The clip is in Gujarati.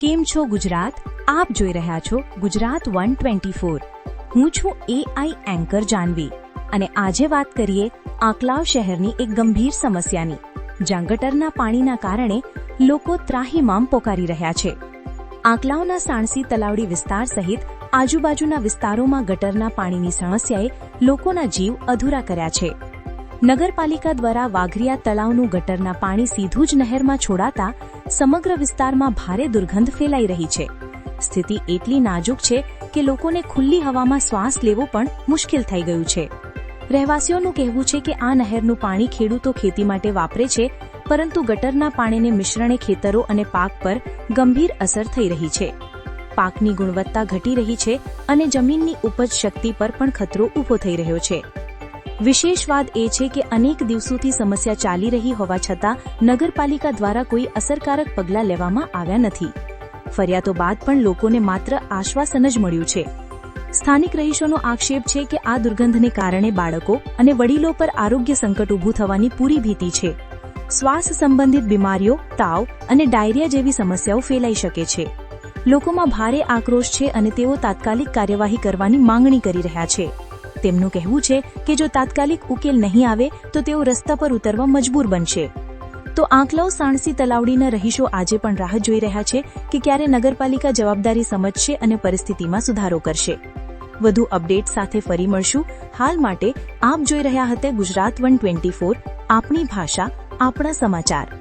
કેમ છો ગુજરાત? આપ જોઈ રહ્યા છો ગુજરાત વન ટ્વેન્ટી ફોર. હું છું એઆઈ એન્કર જાનવી અને આજે વાત કરીએ આંકલાવ શહેરની એક ગંભીર સમસ્યાની. જ્યાં ગટરના પાણીના કારણે લોકો ત્રાહીમામ પોકારી રહ્યા છે. આંકલાવના સાણસી તલાવડી વિસ્તાર સહિત આજુબાજુના વિસ્તારોમાં ગટરના પાણીની સમસ્યાએ લોકોના જીવ અધૂરા કર્યા છે. નગરપાલિકા દ્વારા વાઘરિયા તળાવનું ગટરના પાણી સીધું જ નહેરમાં છોડાતા સમગ્ર વિસ્તારમાં ભારે દુર્ગંધ ફેલાઈ રહી છે. સ્થિતિ એટલી નાજુક છે કે લોકોને ખુલ્લી હવામાં શ્વાસ લેવો પણ મુશ્કેલ થઈ ગયું છે. રહેવાસીઓનું કહેવું છે કે આ નહેરનું પાણી ખેડૂતો ખેતી માટે વાપરે છે, પરંતુ ગટરના પાણીને મિશ્રણે ખેતરો અને પાક પર ગંભીર અસર થઈ રહી છે. પાકની ગુણવત્તા ઘટી રહી છે અને જમીનની ઉપજ શક્તિ પર પણ ખતરો ઊભો થઈ રહ્યો છે. વિશેષ વાત એ છે કે અનેક દિવસોથી સમસ્યા ચાલી રહી હોવા છતાં નગરપાલિકા દ્વારા કોઈ અસરકારક પગલાં લેવામાં આવ્યા નથી. ફરિયાદો બાદ પણ લોકોને માત્ર આશ્વાસન જ મળ્યું છે. સ્થાનિક રહીશોનો આક્ષેપ છે કે આ દુર્ગંધને કારણે બાળકો અને વડીલો પર આરોગ્ય સંકટ ઊભું થવાની પૂરી ભીતિ છે. શ્વાસ સંબંધિત બીમારીઓ, તાવ અને ડાયરિયા જેવી સમસ્યાઓ ફેલાઈ શકે છે. લોકોમાં ભારે આક્રોશ છે અને તેઓ તાત્કાલિક કાર્યવાહી કરવાની માંગણી કરી રહ્યા છે. તેમનું કહેવું છે કે જો તાત્કાલિક ઉકેલ નહીં આવે, તો તેઓ રસ્તા પર ઉતરવા મજબૂર બનશે. તો આંકલાવ સાણસી તલાવડીના રહીશો આજે પણ રાહ જોઈ રહ્યા છે કે ક્યારે નગરપાલિકા જવાબદારી સમજશે અને પરિસ્થિતિમાં સુધારો કરશે. વધુ અપડેટ સાથે ફરી મળશું. હાલ માટે આપ જોઈ રહ્યા હતા ગુજરાત વન ટ્વેન્ટી ફોર આપણી ભાષા, આપણા સમાચાર.